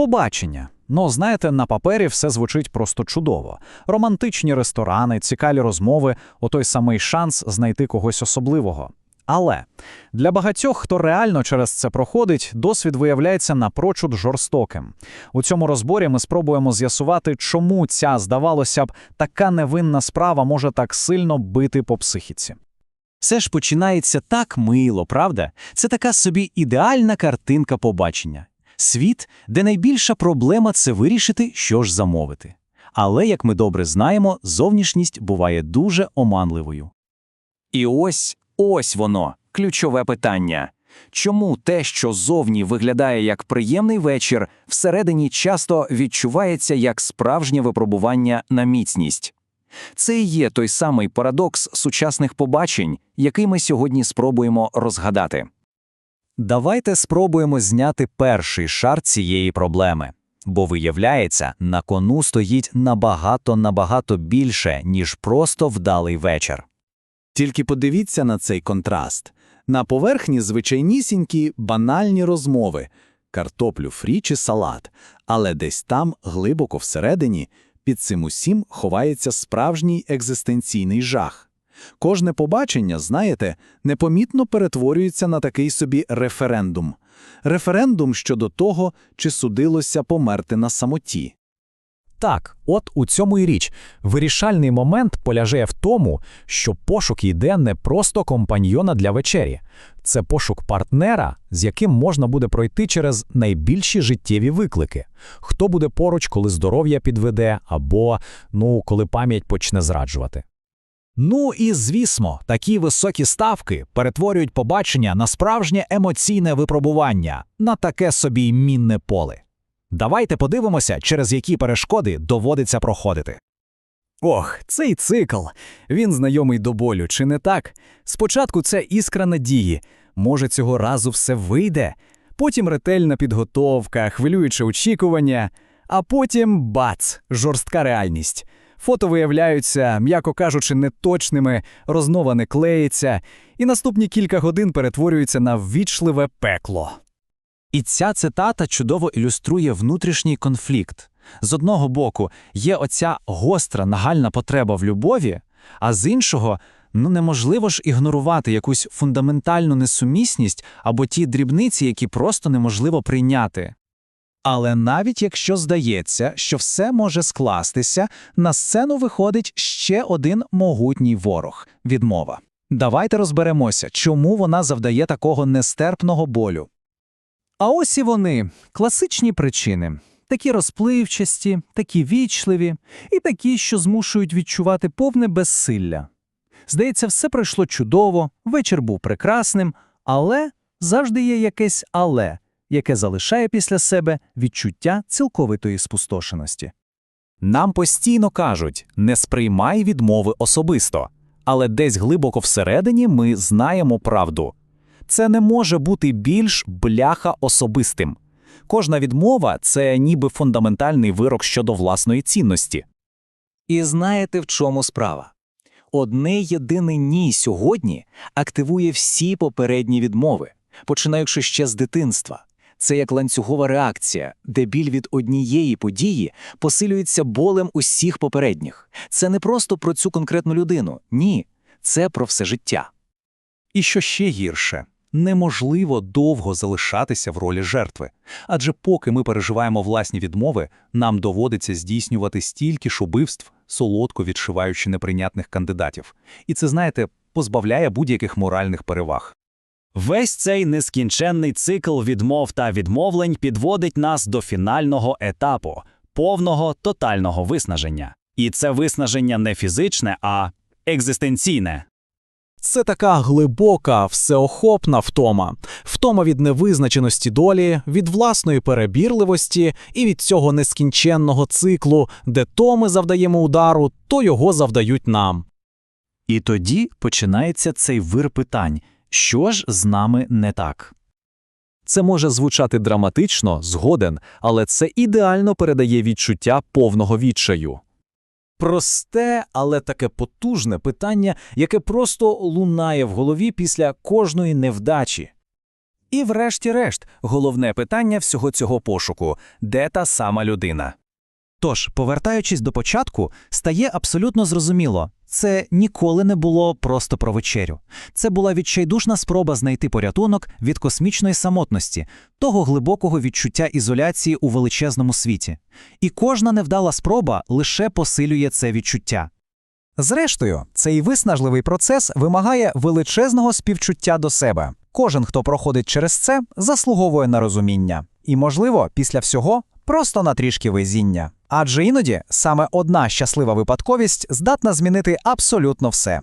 Побачення. Ну, знаєте, на папері все звучить просто чудово. Романтичні ресторани, цікаві розмови, отой самий шанс знайти когось особливого. Але для багатьох, хто реально через це проходить, досвід виявляється напрочуд жорстоким. У цьому розборі ми спробуємо з'ясувати, чому ця, здавалося б, така невинна справа може так сильно бити по психіці. Все ж починається так мило, правда? Це така собі ідеальна картинка побачення. Світ, де найбільша проблема це вирішити, що ж замовити. Але, як ми добре знаємо, зовнішність буває дуже оманливою. І ось, ось воно, ключове питання. Чому те, що зовні виглядає як приємний вечір, всередині часто відчувається як справжнє випробування на міцність? Це і є той самий парадокс сучасних побачень, який ми сьогодні спробуємо розгадати. Давайте спробуємо зняти перший шар цієї проблеми, бо виявляється, на кону стоїть набагато набагато більше, ніж просто вдалий вечір. Тільки подивіться на цей контраст. На поверхні звичайнісінькі банальні розмови, картоплю фрі чи салат, але десь там, глибоко всередині, під цим усім ховається справжній екзистенційний жах. Кожне побачення, знаєте, непомітно перетворюється на такий собі референдум. Референдум щодо того, чи судилося померти на самоті. Так, от у цьому і річ. Вирішальний момент поляже в тому, що пошук йде не просто компаньйона для вечері. Це пошук партнера, з яким можна буде пройти через найбільші життєві виклики. Хто буде поруч, коли здоров'я підведе, або, ну, коли пам'ять почне зраджувати. Ну і звісно, такі високі ставки перетворюють побачення на справжнє емоційне випробування, на таке собі мінне поле. Давайте подивимося, через які перешкоди доводиться проходити. Ох, цей цикл. Він знайомий до болю, чи не так? Спочатку це іскра надії. Може, цього разу все вийде, потім ретельна підготовка, хвилююче очікування, а потім бац, жорстка реальність. Фото виявляються, м'яко кажучи, неточними, рознова не клеїться, і наступні кілька годин перетворюються на ввічливе пекло. І ця цитата чудово ілюструє внутрішній конфлікт. З одного боку, є оця гостра нагальна потреба в любові, а з іншого, ну неможливо ж ігнорувати якусь фундаментальну несумісність або ті дрібниці, які просто неможливо прийняти. Але навіть якщо здається, що все може скластися, на сцену виходить ще один могутній ворог відмова. Давайте розберемося, чому вона завдає такого нестерпного болю. А ось і вони класичні причини такі розпливчасті, такі вічливі і такі, що змушують відчувати повне безсилля. Здається, все пройшло чудово, вечір був прекрасним, але завжди є якесь але, яке залишає після себе відчуття цілковитої спустошеності. Нам постійно кажуть не сприймай відмови особисто, але десь глибоко всередині ми знаємо правду. Це не може бути більш бляха особистим. Кожна відмова це ніби фундаментальний вирок щодо власної цінності. І знаєте, в чому справа? Одне єдине ні сьогодні активує всі попередні відмови, починаючи ще з дитинства. Це як ланцюгова реакція, де біль від однієї події посилюється болем усіх попередніх. Це не просто про цю конкретну людину, ні, це про все життя. І що ще гірше, неможливо довго залишатися в ролі жертви. Адже поки ми переживаємо власні відмови, нам доводиться здійснювати стільки ж убивств, солодко відшиваючи неприйнятних кандидатів. І це, знаєте, позбавляє будь-яких моральних переваг. Весь цей нескінченний цикл відмов та відмовлень підводить нас до фінального етапу повного тотального виснаження. І це виснаження не фізичне, а екзистенційне. Це така глибока, всеохопна втома, втома від невизначеності долі, від власної перебірливості і від цього нескінченного циклу, де то ми завдаємо удару, то його завдають нам. І тоді починається цей вир питань що ж з нами не так? Це може звучати драматично, згоден, але це ідеально передає відчуття повного відчаю. Просте, але таке потужне питання, яке просто лунає в голові після кожної невдачі. І врешті-решт, головне питання всього цього пошуку – де та сама людина? Тож, повертаючись до початку, стає абсолютно зрозуміло. Це ніколи не було просто про вечерю. Це була відчайдушна спроба знайти порятунок від космічної самотності, того глибокого відчуття ізоляції у величезному світі. І кожна невдала спроба лише посилює це відчуття. Зрештою, цей виснажливий процес вимагає величезного співчуття до себе. Кожен, хто проходить через це, заслуговує на розуміння. І, можливо, після всього просто на трішки везіння. Адже іноді саме одна щаслива випадковість здатна змінити абсолютно все.